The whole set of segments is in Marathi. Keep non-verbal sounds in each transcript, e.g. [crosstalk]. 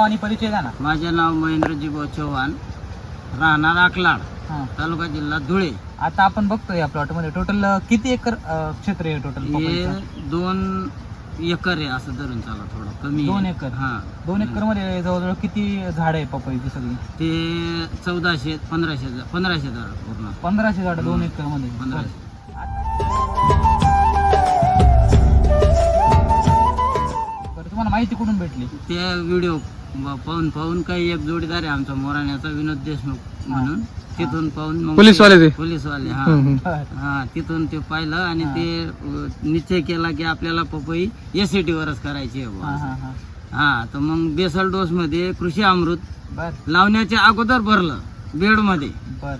नाव आणि परिचय द्या ना. माझे नाव महेंद्रजी भाऊ चव्हाण राहणार आकलाड हा. तालुका जिल्हा धुळे. आता आपण बघतो या प्लॉटमध्ये. टोटल किती एकर अं, क्षेत्र आहे टोटल हे दोन एकर आहे असं धरून चाला थोडं कमी आहे. दोन एकर? हा. दोन एकरमध्ये जवळजवळ किती झाड आहे पपईची सगळी? ते चौदाशे पंधराशे पंधराशे झाड पूर्ण. पंधराशे झाड दोन एकरमध्ये पंधराशे. बरं तुम्हाला माहिती कुठून भेटली? ते व्हिडिओ पाहून पाहून काही एक जोडीदार आहे आमचा मोराण्याचा विनोद देशमुख म्हणून. तिथून पाहून मग पोलीसवाले ते? पोलीसवाले हा. हा तिथून ते पाहिलं आणि. ते निश्चय केला की आपल्याला पपई एसीटी वरच करायची आहे हा बुवा. हा हा हा. तर मग बेसल डोस मध्ये कृषी अमृत बर. लावण्याच्या अगोदर भरलं बेडमध्ये बर.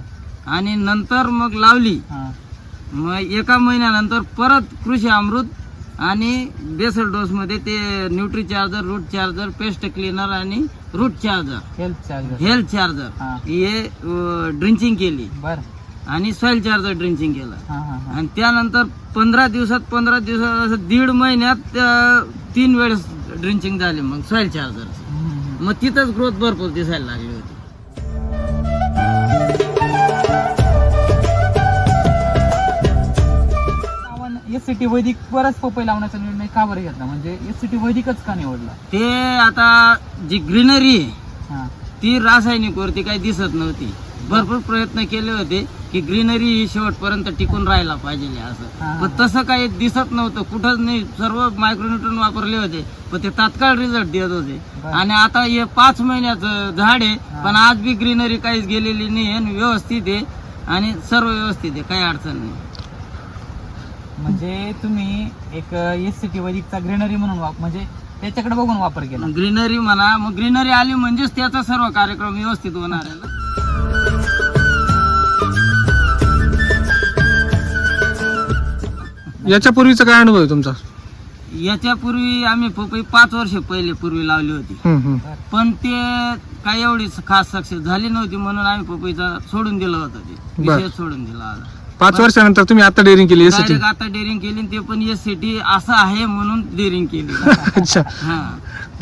आणि नंतर मग लावली. हा. मग एका महिन्यानंतर परत कृषी अमृत आणि बेसल डोस मध्ये ते nutri charger root charger pest cleaner आणि root charger. Health charger. Health charger. हा. हे ड्रिंचिंग केली. बर. आणि सॉइल चार्जर ड्रिंचिंग केलं. हा हा हा. आणि त्यानंतर पंधरा दिवसात पंधरा दिवसात असं दीड महिन्यात अं, तीन वेळेस ड्रिंचिंग झाली मग सॉइल चार्जर हम्म, हम्म. मग तिथंच ग्रोथ भरपूर दिसायला लागली होती. एस सी टी वैदिक वरच पपई लावण्याचा निर्णय का बरं घेतला? म्हणजे एस सी टी वैदिकच का निवडला? ते आता जी ग्रीनरी आहे हा. ती रासायनिक वरती काही दिसत नव्हती. भरपूर प्रयत्न केले होते की ग्रीनरी ही शेवटपर्यंत टिकून राहायला पाहिजे हा. असं पण तसं काही दिसत नव्हतं. कुठंच नाही. सर्व मायक्रोन्यूट्रन वापरले होते. पण ते तात्काळ रिझल्ट देत होते. बरं. आणि आता हे पाच महिन्याचं झाड आहे हा. पण आज बी ग्रीनरी काहीच गेलेली नाही आणि व्यवस्थित आहे. आणि सर्व व्यवस्थित आहे. काही अडचण नाही. म्हणजे तुम्ही एक एस सी टी वैदिकचा ग्रीनरी म्हणून वाप म्हणजे त्याच्याकडे बघून वापर केला. ग्रीनरी म्हणा मग ग्रीनरी आली म्हणजेच त्याचा सर्व कार्यक्रम व्यवस्थित होणार आहे ना? याच्या पूर्वीचा काय अनुभव आहे तुमचा? याच्यापूर्वी आम्ही पपई पाच वर्ष पहिले पूर्वी लावली होती. हम्म, हम्म. पण ते काही एवढी खास सक्सेस झाली नव्हती म्हणून आम्ही पपईचा सोडून दिलं होतं ते. बर. विषय सोडून दिला होता. पाच वर्षानंतर तुम्ही आता डेअरिंग केली आता डेअरिंग केली ते पण एस सिटी असं आहे म्हणून डेअरिंग केली. [laughs] अच्छा. हा.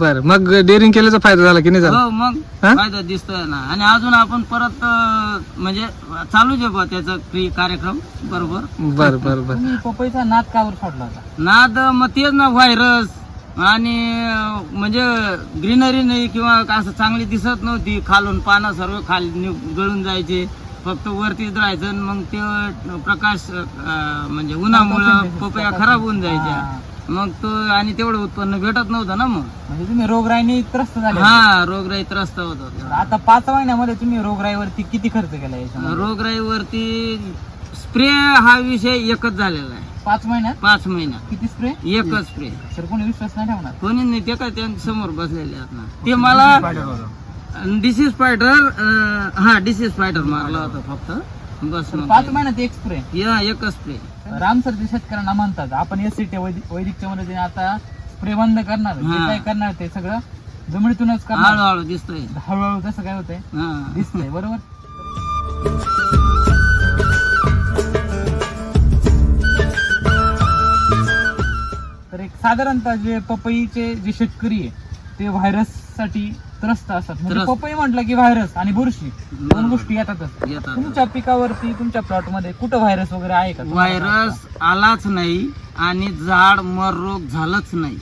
बर मग डेअरिंग केल्याचा फायदा झाला की नाही झाला? हो मग हा? फायदा दिसतोय ना. आणि अजून आपण परत अं, म्हणजे चालूच आहे बुवा त्याचा क्रि- कार्यक्रम बरोबर? बर बर बर. तुम्ही पपईचा नाद कावर सोडला होता? नाद मग तेच ना व्हायरस आणि अं, म्हणजे ग्रीनरी नाही किंवा असं चांगली दिसत नव्हती. खालून पानं सर्व खाली नि- गळून जायचे. फक्त वरतीच राहायचं आणि मग ते प्रकाश अं, म्हणजे उन्हामुळं पपया खराब होऊन जायच्या. मग तो आणि तेवढं उत्पन्न भेटत नव्हतं ना मग. म्हणजे तुम्ही रोगराईने त्रस्त झाले हा रोगराई त्रस्त होत होता. आता पाच महिन्यामध्ये तुम्ही रोगराईवरती किती खर्च केला याच्यामध्ये? रोगराईवरती स्प्रे हा विषय एकच झालेला आहे. पाच महिन्यात? पाच महिन्यात. किती स्प्रे? एकच स्प्रे. सर कोणी विश्वास नाही ठेवणार. कोणी नाही ते काय त्यांच्यासमोर बसलेले आहेत ना. ते मला डिसीज फायटर हा डिसीज फायटर मारला होता फक्त. बस मग. पाच महिन्यात एक स्प्रे या एकच स्प्रे राम सर शेतकऱ्यांना म्हणतात आपण एस सी टी वैदिकच्या मध्ये आता स्प्रे बंद करणार जे हा. काय करणार ते सगळं जमिनीतूनच करणार हळूहळू दिसतोय. हळूहळू कसं काय होतंय? हा. दिसतंय बरोबर? तर एक साधारणतः जे पपईचे जे शेतकरी आहे ते व्हायरससाठी त्रस्त असतात. म्हणजे त्रस्त. पपई म्हटलं की व्हायरस आणि बुरशी. दोन बरोबर. गोष्टी येतातच. येतात. तुमच्या पिकावरती तुमच्या प्लॉटमध्ये कुठं व्हायरस वगैरे आहे का? व्हायरस आलाच नाही आणि झाड मर रोग झालंच नाही.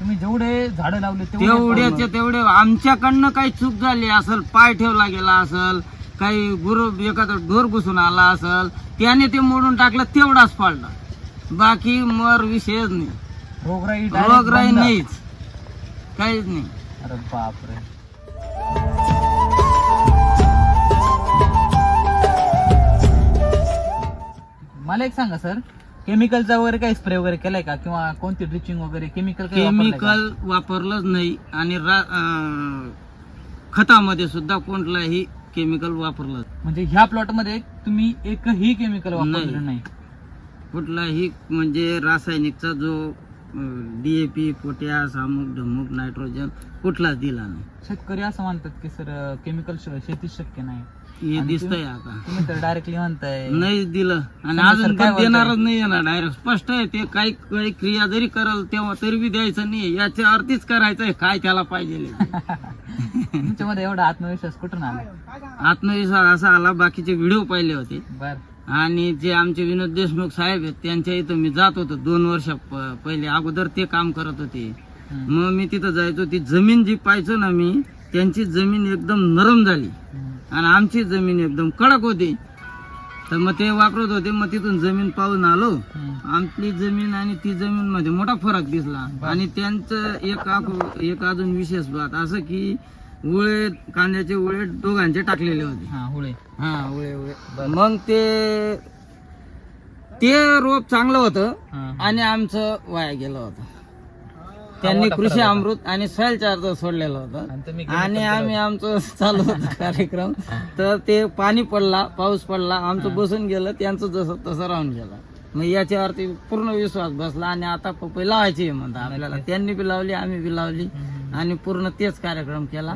तुम्ही जेवढे झाडं लावले तेवढ्याच्या तेवढे आमच्याकडनं काही चूक झाली असेल पाय ठेवला गेला असेल काही गुरु एखादा ढोर घुसून आला असेल त्याने ते मोडून टाकलं तेवढाच पाडला बाकी मर विषयच नाही. रोगराई direct रोगराई बंद. नाहीच. काहीच नाही. अरे बापरे. मला एक सांगा सर. केमिकलचा वगैरे काही स्प्रे वगैरे केलाय का? किंवा कोणती ड्रिचिंग वगैरे केमिकल केमिकल वापरलंच नाही आणि रा- अं, खतामध्ये सुद्धा कोणताही केमिकल वापरलं म्हणजे ह्या प्लॉटमध्ये तुम्ही एकही केमिकल वापरलेलं नाही. नाही. कुठलाही म्हणजे रासायनिकचा जो डीएपी पोटॅश अमुक ढमुक नायट्रोजन कुठलाच दिला नाही. शेतकरी असं म्हणतात की सर केमिकल शेतीच शक्य नाही. हे आणि दिसतंय आता. तुम्ही तर डायरेक्टली म्हणताय. नाही दिलं. आणि समजा अजून काय पण? देणारच नाही ना डायरेक्ट स्पष्ट आहे ते काही काही क्रिया जरी करल तेव्हा तरी बी द्यायचं नाही याच्यावरतीच करायचंय काय त्याला पाहिजे [laughs] तुमच्यामध्ये एवढा आत्मविश्वास कुठून आला? आत्मविश्वास असा आला. बाकीचे व्हिडिओ पाहिले होते. बर. आणि जे आमचे विनोद देशमुख साहेब आहेत त्यांच्या इथं मी जात होतो दोन वर्ष प- पहिले. अगोदर ते काम करत होते. मग मी तिथं जायचो. ती जमीन जी पाहायचो ना मी त्यांची जमीन एकदम नरम झाली. आणि आमची जमीन एकदम कडक होती. तर मग ते वापरत होते. मग तिथून जमीन पाहून आलो. आपली जमीन आणि ती जमीन मध्ये मोठा फरक दिसला. आणि त्यांचं एक एक अजून विशेष बात असं की उळे कांद्याचे उळे दोघांचे टाकलेले होते. हा हुळे हा उळे उळे. मग ते ते रोप चांगलं होतं हा. आणि आमचं वाया गेलं होतं. त्यांनी मोठा कृषी फरक होता. अमृत आणि सॉइल चार्जर सोडलेलं होतं. आणि तुम्ही आणि आम्ही आमचं चालू होतं [laughs] कार्यक्रम. तर ते पाणी पडला पाऊस पडला आमचं बसून गेलं त्यांचं जसं तसं राहून गेलं. मग याच्यावरती पूर्ण विश्वास बसला आणि आता पपई लावायची म्हणता आपल्याला. त्यांनी बी लावली आम्ही बी लावली. आणि पूर्ण तेच कार्यक्रम केला.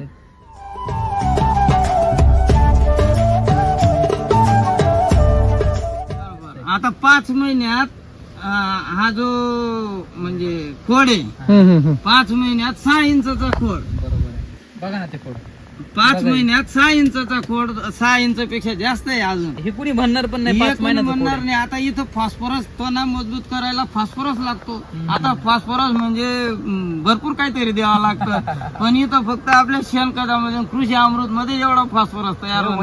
आता पाच महिन्यात हा जो म्हणजे खोड आहे. पाच महिन्यात सहा इंचाचा खोड. बघा ना ते कोड पाच महिन्यात सहा इंचाचा खोड सहा इंच पेक्षा जास्त आहे अजून. हे कुणी म्हणणार पण नाही पाच म्हणणार नाही. आता इथं फॉस्फरस तो ना मजबूत करायला फॉस्फरस लागतो. आता फॉस्फरस म्हणजे भरपूर काहीतरी द्यावं लागतं. [laughs] पण इथं फक्त आपल्या शेणखतामध्ये कृषी अमृत मध्ये एवढा फॉस्फरस तयार. होऊन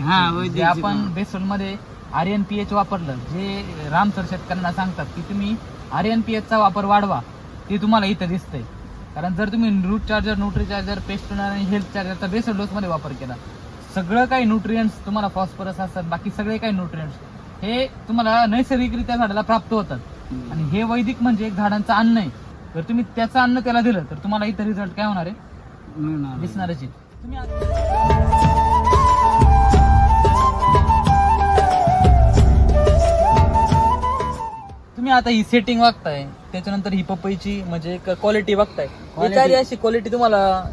हा, आपण. बेसोलमध्ये आर्यन पीएच वापरलं जे राम सर शेतकऱ्यांना सांगतात की तुम्ही आर्यन पीएच चा वापर वाढवा ते तुम्हाला इथं दिसतंय. कारण जर तुम्ही root charger nutri charger pest आणि हेल्थ चार्जरचा बेसल डोस मध्ये वापर केला. सगळं काही न्यूट्रियंट्स तुम्हाला फॉस्फरस असतात बाकी सगळे काही न्यूट्रियंट्स हे तुम्हाला नैसर्गिकरित्या झाडाला प्राप्त होतात. आणि हे वैदिक म्हणजे एक झाडांचं अन्न आहे. जर तुम्ही त्याचं अन्न त्याला दिलं तर तुम्हाला इथं रिझल्ट काय होणार आहे. दिसणारच आहे. तुम्ही आता- तुम्ही आता ही सेटिंग बघताय त्याच्यानंतर ही पपईची म्हणजे क्वालिटी बघताय. Quality. याच्या अशी क्वालिटी तुम्हाला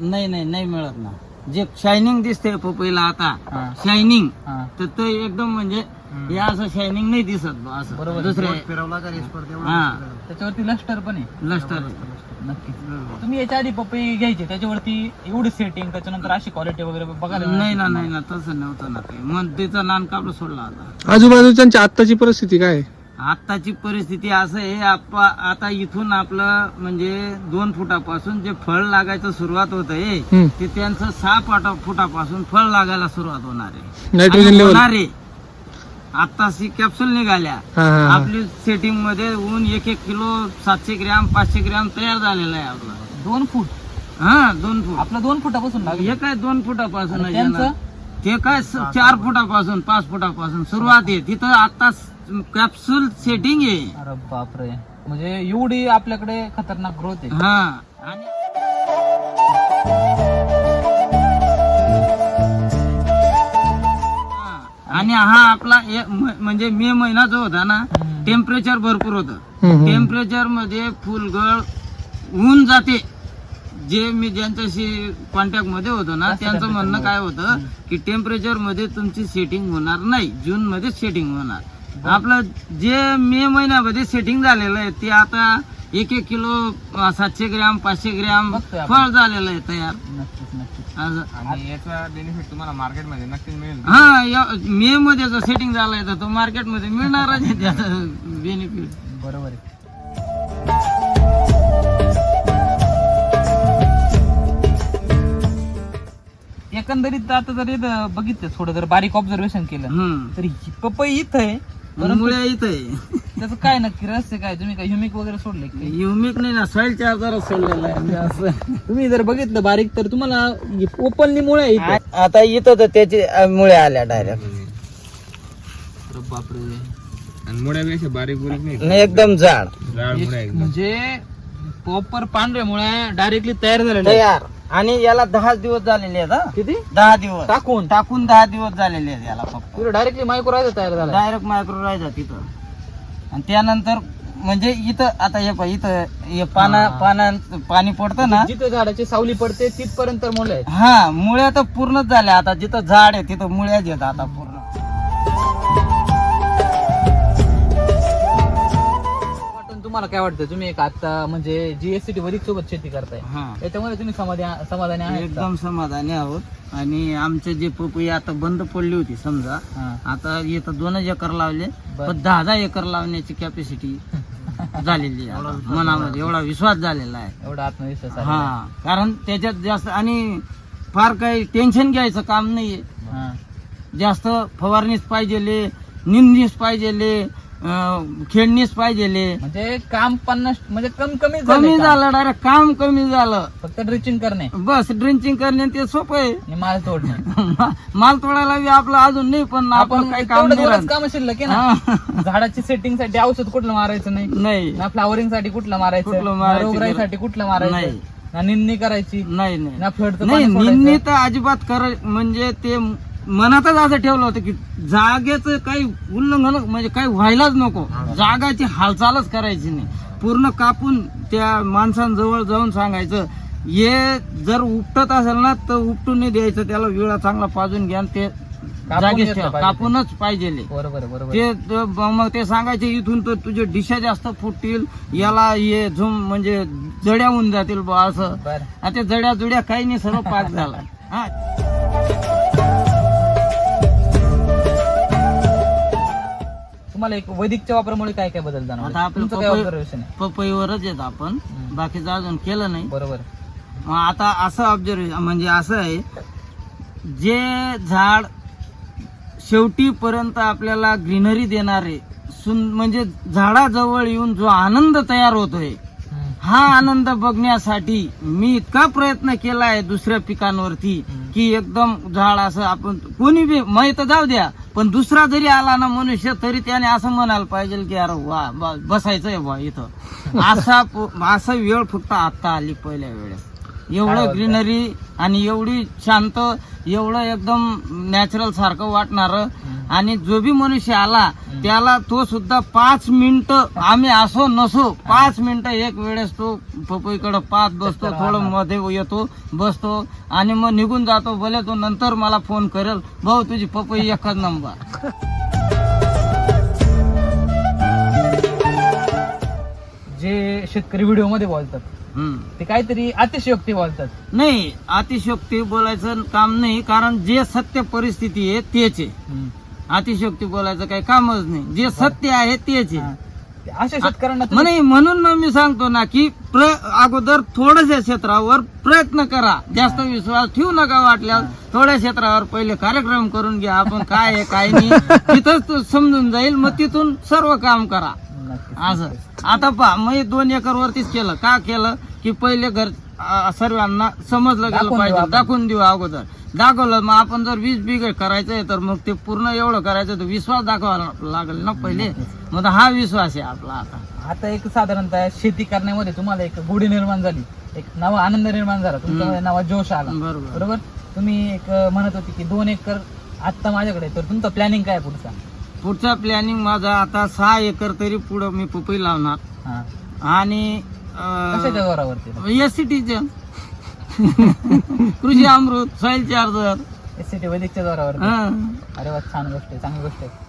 नाही नाही नाही मिळत ना. जे शायनिंग दिसते पपईला आता. हा, शायनिंग हा, तर ते एकदम म्हणजे हे असं शायनिंग नाही दिसत बुवा असं. बरोबर. हा. त्याच्यावरती लस्टर पण आहे. लष्टर नक्की. तुम्ही याच्या आधी पपई घ्यायची त्याच्यावरती एवढी सेटिंग त्याच्यानंतर अशी क्वालिटी वगैरे बघायला नाही ना. नाही ना तसं नव्हतं ना काही. मग तिचा नान कापड सोडला आता. आजूबाजूच्या आत्ताची परिस्थिती काय आहे? आताची परिस्थिती असं आहे आपा आता इथून आपलं म्हणजे दोन फुटापासून जे फळ लागायचं सुरुवात होत आहे. ते त्यांचं सहा पाटा फुटापासून फळ लागायला सुरुवात होणार आहे. होणार आहे. आत्ताशी कॅप्सूल निघाल्या. हा हा हा. आपली सेटिंगमध्ये ऊन एक एक किलो सातशे ग्रॅम पाचशे ग्रॅम तयार झालेला आहे आपला. दोन फूट? हा दोन फूट. आपलं दोन फुटापासून हे काय दोन फुटापासून. ते काय चार फुटापासून पाच फुटापासून सुरुवात आहे. तिथं आता कॅप्सूल सेटिंग आहे. अरे बापरे. म्हणजे एवढी आपल्याकडे खतरनाक ग्रोथ आहे. हा. आणि हा. आणि हा आपला ए- म- म्हणजे मे महिना जो होता ना. टेम्परेचर भरपूर होतं. टेम्परेचरमध्ये फुलगळ होऊन जाते. जे मी ज्यांच्याशी कॉन्टॅक्टमध्ये होतो ना जास्त त्यांचं temperature म्हणणं मध्ये. काय होतं की टेम्परेचरमध्ये तुमची सेटिंग होणार नाही. जून मध्ये सेटिंग होणार. आपलं जे मे महिन्यामध्ये सेटिंग झालेलं आहे ते आता एक एक किलो सातशे ग्रॅम पाचशे ग्रॅम बघतोय आपण. फळ झालेलं आहे तयार. नक्कीच नक्कीच. असं. आणि याचा बेनिफिट तुम्हाला मार्केटमध्ये नक्कीच मिळेल. हा या- मे मध्ये जर सेटिंग झालंय तर तो मार्केटमध्ये मिळणारच आहे त्याचं बेनिफिट बरोबर आहे. एकंदरीत आता जर इथं बघितलं थोडं जर बारीक ऑब्झर्वेशन केलं हम्म. तर ही पपई इथं आहे मुळे इथं आहे. त्याचं काय नक्की रहस्य काय? तुम्ही काय ह्युमिक वगैरे सोडले की युमिक नाही ना सॉइल चार्जर सोडलेला आहे म्हणजे असं. तुम्ही जर बघितलं बारीक तर तुम्हाला ओपनली मुळे. आ- आता इथं तर त्याचे अ, मुळे आल्या डायरेक्ट अरे बापरे. आणि मुळ्यापेक्षा बारीक बुरीक नाही नाही एकदम जाड. जाड मुळ्या एक एकदम. म्हणजे प्रॉपर पांढऱ्या मुळे डायरेक्टली तयार झालेले आहेत. तयार. आणि याला दहा दिवस झालेले आहेत हा. किती? दहा दिवस. टाकून? टाकून दहा दिवस झालेले आहेत याला फक्त. डायरेक्टली मायक्रो तयार झाला. डायरेक्ट मायक्रोरायझर तिथं. आणि त्यानंतर म्हणजे इथं आता हे पहा इथं हे पाना हा. पाना पाणी पडतं ना. जिथं झाडाची सावली पडते तिथपर्यंत मुलं आहेत. हा मुळ्या तर पूर्णच झाल्या. आता जिथं झाड आहे तिथं मुळ्याच येत आता पूर्ण. तुम्हाला काय वाटतं? तुम्ही एक आता म्हणजे जीएसटी वधिक सोबत शेती करताय. हा. त्याच्यामुळे तुम्ही समाधानी समाधानी आहेत का? एकदम समाधानी आहोत. आणि आमचे जे पपई आता बंद पडली होती समजा. हा. आता इथं दोनच एकर लावले. बर. पण दहा दहा एकर लावण्याची कॅपॅसिटी [laughs] झालेली आहे आता. मनामध्ये एवढा विश्वास झालेला आहे. एवढा आत्मविश्वास आहे. हा. कारण त्याच्यात जास्त आणि फार काही टेन्शन घ्यायचं काम नाहीये. हा. जास्त फवारणीच पाहिजेले निंदणीच पाहिजेले अं, खेळणीच पाहिजेले. म्हणजे काम पन्नास म्हणजे कमी कमी कमी झालं डायरेक्ट काम कमी झालं. फक्त ड्रिचिंग करणे. बस ड्रिंचिंग करणे ते सोपं आहे. माल तोडणे. [laughs] माल तोडायला बी आपलं अजून नाही पण आपण काही काम. काम शिल्लक ना. झाडाची सेटिंगसाठी औषध कुठलं मारायचं नाही? नाही. ना फ्लावरिंगसाठी कुठलं मारायचं रोगराईसाठी कुठलं मारायचं? नाही. ना निंदणी करायची? नाही नाही. ना फ्लडचं नाही निंदणी. तर अजिबात कर म्हणजे ते मनातच असं ठेवलं होतं की जागेचं काही उल्लंघन म्हणजे काही व्हायलाच नको. जागाची हालचालच करायची नाही. पूर्ण कापून त्या माणसांजवळ जाऊन सांगायचं हे जर उपटत असेल ना तर उपटून नाही द्यायचं. त्याला विळा चांगला पाजून घ्या ते जागेच ठेवा. कापूनच पाहिजे बरोबर ते मग ते सांगायचे इथून तर तुझे डिशा जास्त फुटतील. याला हे झुम म्हणजे जड्या होऊन जातील बा असं. आता जड्या जुड्या काही नाही सर्व पाक झाला. हा. तुम्हाला एक वैदिकच्या वापरामुळे काय काय बदल आता जाणवलं आपलं तुमचं काय पपई- ऑब्झर्वेशन आहे पपईवरच येत आपण हम्म. बाकीचं अजून केलं नाही बरोबर मग आता असं ऑब्झर्वेशन म्हणजे असं आहे जे झाड शेवटीपर्यंत आपल्याला ग्रीनरी देणारे सुन म्हणजे झाडाजवळ येऊन जो आनंद तयार होतोय हम्म. हा आनंद बघण्यासाठी मी इतका प्रयत्न केला आहे दुसऱ्या पिकांवरती हम्म. की एकदम झाड असं आपण कोणी बी मग तर जाऊ द्या पण दुसरा जरी आला ना मनुष्य तरी त्याने असं म्हणायला पाहिजे की अरे वा बसायचंय बा इथं. [laughs] असा असा वेळ फक्त आता आली पहिल्या वेळेस. एवढं? ग्रीनरी आणि एवढी शांत एवढं एकदम नॅचरल सारखं वाटणार आणि जो बी मनुष्य आला त्याला तो सुद्धा पाच मिनिटं आम्ही असो नसो पाच मिनिटं एक वेळेस तो पपईकडे पाच बसतो थोडं. मध्ये येतो बसतो आणि मग निघून जातो भले तो नंतर मला फोन करेल भाऊ तुझी पपई एकच नंबर जे शेतकरी व्हिडिओमध्ये बोलतात. ते काहीतरी अतिशयोक्ती बोलतात. नाही अतिशोक्ती बोलायचं काम नाही कारण जे सत्य परिस्थिती आहे तेच आहे. हम्म. अतिशोक्ती बोलायचं काही कामच नाही. जे सत्य आहे तेच. आहे. अशा शेतकऱ्यांना तुम्ही- नाही म्हणून मग मी सांगतो ना की प्र अगोदर थोड्याशा क्षेत्रावर प्रयत्न करा. जास्त विश्वास ठेवू नका वाटल्यास थोड्या क्षेत्रावर पहिले कार्यक्रम करून घ्या. आपण काय आहे काय नाही. [laughs] तिथंच तो समजून जाईल. मग तिथून सर्व काम करा. नक्कीच. असं. आता पहा मग दोन एकर वरतीच केलं. का केलं? की पहिले घर अ, सर्वांना समजलं दाखवून गेलं देऊ पाहिजे आपण. दाखवून देऊ अगोदर. दाखवलं मग आपण जर वीस बिघे करायचंय तर मग ते पूर्ण एवढं करायचं तर विश्वास दाखवावा लागेल ना पहिले. मग हा विश्वास आहे आपला आता. आता एक साधारणतः शेती करण्यामध्ये तुम्हाला एक गोडी निर्माण झाली. एक नवा आनंद निर्माण झाला. तुमच्यामध्ये नवा जोश आला. बरोबर. बरोबर? तुम्ही एक म्हणत होते की दोन एकर आता माझ्याकडे आहे, तर तुमचं प्लॅनिंग काय आहे पुढचा? पुढचा प्लॅनिंग माझा आता सहा एकर तरी पुढं मी पपई लावणार. हा. आणि कशाच्या जोरावरती? S C Krishi Amrit soil charger S C T वैदिकच्या जोरावरती? हा. अरे वा छान गोष्ट आहे चांगली गोष्ट आहे.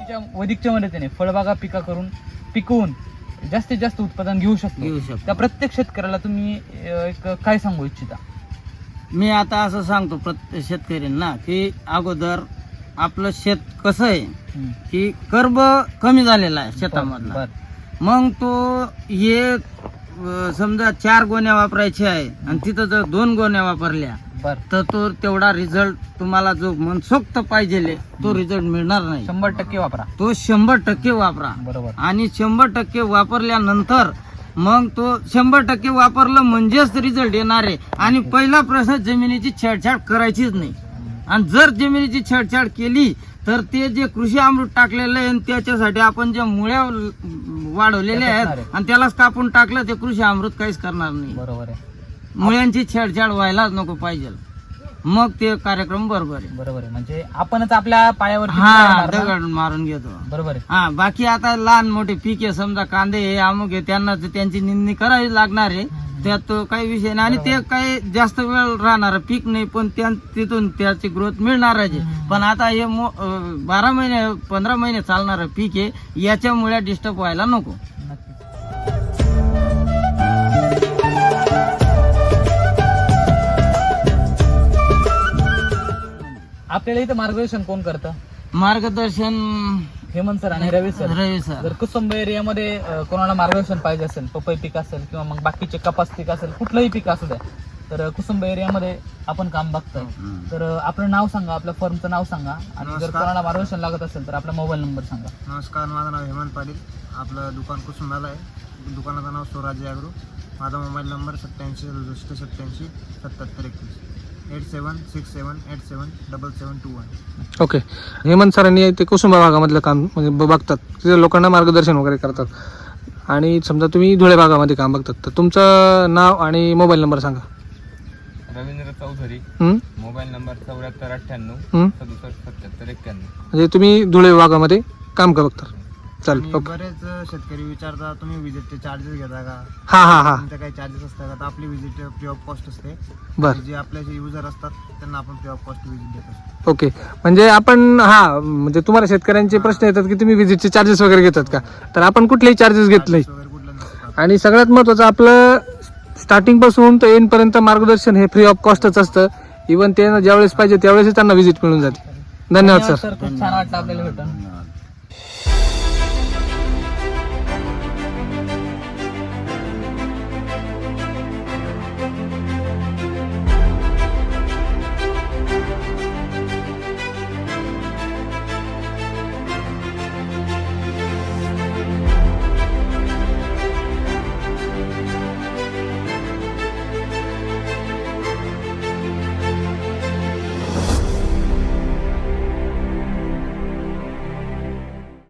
तिच्या वैदिकच्या मदतीने फळबागा पिका करून पिकवून जास्तीत जास्त उत्पादन घेऊ शकतो घेऊ शकतो. त्या प्रत्येक शेतकऱ्याला तुम्ही अं, एक काय सांगू इच्छिता मी आता असं सांगतो प्रत्येक शेतकऱ्यांना की अगोदर आपलं शेत कसं आहे हम्म. की कर्ब कमी झालेला आहे शेतामधला बर मग तो हे अं, समजा चार गोण्या वापरायच्या आहे आणि तिथं जर दोन गोण्या वापरल्या तर तो तेवढा रिझल्ट तुम्हाला जो मनसोक्त पाहिजे तो रिझल्ट मिळणार नाही. शंभर टक्के वापरा. तो शंभर टक्के वापरा. बरोबर. आणि शंभर टक्के वापरल्यानंतर मग तो शंभर टक्के वापरलं म्हणजेच रिझल्ट येणार आहे. आणि पहिला प्रश्न जमिनीची छेडछाड करायचीच नाही. आणि जर जमिनीची छेडछाड केली तर ते जे कृषी अमृत टाकलेलं आहे त्याच्यासाठी आपण जे मुळ्या वाढवलेल्या आहेत आहे. आणि त्यालाच कापून टाकलं ते कृषी अमृत काहीच करणार नाही. बरोबर आहे. मुळ्यांची छेडछाड व्हायलाच नको पाहिजे. मग ते कार्यक्रम बरोबर आहे. बरोबर आहे. म्हणजे आपणच आपल्या पायावर हा दगड मारून घेतो. बरोबर आहे. हा बाकी आता लहान मोठे पीक आहे समजा कांदे हे अमुक आहे त्यांना त्यांची निंदणी करावी लागणार आहे त्यात काही विषय नाही. आणि ते काही जास्त वेळ राहणार पीक नाही पण त्या तिथून त्याची ग्रोथ मिळणार आहे. पण आता हे बारा महिने पंधरा महिने चालणार पीक आहे याच्यामुळे डिस्टर्ब व्हायला नको. आपल्याला इथं मार्गदर्शन कोण करतं? मार्गदर्शन हेमंत सर आणि रवी सर. रवी सर. जर कुसुंब एरियामध्ये अं, कोणाला मार्गदर्शन पाहिजे असेल पपई पीक असेल किंवा मग बाकीचे कपास पीक असेल कुठलंही पीक असू द्या तर कुसुंब एरियामध्ये आपण काम बघतोय. तर अं, आपलं नाव सांगा आपल्या फर्मचं नाव सांगा. आणि जर कोणाला मार्गदर्शन लागत असेल तर आपला मोबाईल नंबर सांगा. नमस्कार माझं नाव हेमंत पाटील. आपलं दुकान कुसुंबाला आहे. दुकानाचं नाव स्वराज्य ॲग्रो. माझा मोबाईल नंबर सत्याऐंशी सदुसष्ट सत्याऐंशी सत्याहत्तर एकवीस eight seven six seven eight seven double seven two one okay Hemant सरांनी ते कुसुंबा भागामधलं काम म्हणजे ब- बघतात. तिथे लोकांना मार्गदर्शन वगैरे करतात. आणि समजा तुम्ही धुळे भागामध्ये काम बघतात तर तुमचं नाव आणि मोबाईल नंबर सांगा. रवींद्र चौधरी. हं? मोबाईल नंबर चौऱ्याहत्तर अठ्ठ्याण्णव हं? सदुसष्ट सत्याहत्तर एक्क्याण्णव. म्हणजे तुम्ही धुळे भागामध्ये काम का बघता? आणि ओके. बरेच शेतकरी विचारतात तुम्ही विजिटचे चार्जेस घेता का? हां हां हां. काही चार्जेस असतात का? तर आपली विजिट फ्री ऑफ कॉस्ट असते. बरं. जे आपले जे युजर असतात त्यांना आपण फ्री ऑफ कॉस्ट विजिट देत असतो. ओके. म्हणजे आपण हा म्हणजे तुम्हाला शेतकऱ्यांचे प्रश्न येतात की तुम्ही विजिटचे चार्जेस वगैरे घेतात का? तर आपण कुठलेही चार्जेस घेत नाही. वगैरे कुठलं नसतात आणि सगळ्यात महत्वाचं आपलं स्टार्टिंगपासून तर एंड पर्यंत मार्गदर्शन हे फ्री ऑफ कॉस्टच असतं. इव्हन ते ज्यावेळेस पाहिजे त्यावेळेस त्यांना व्हिजिट मिळून जाते. धन्यवाद सर खूप छान वाटलं आपल्याला भेटून.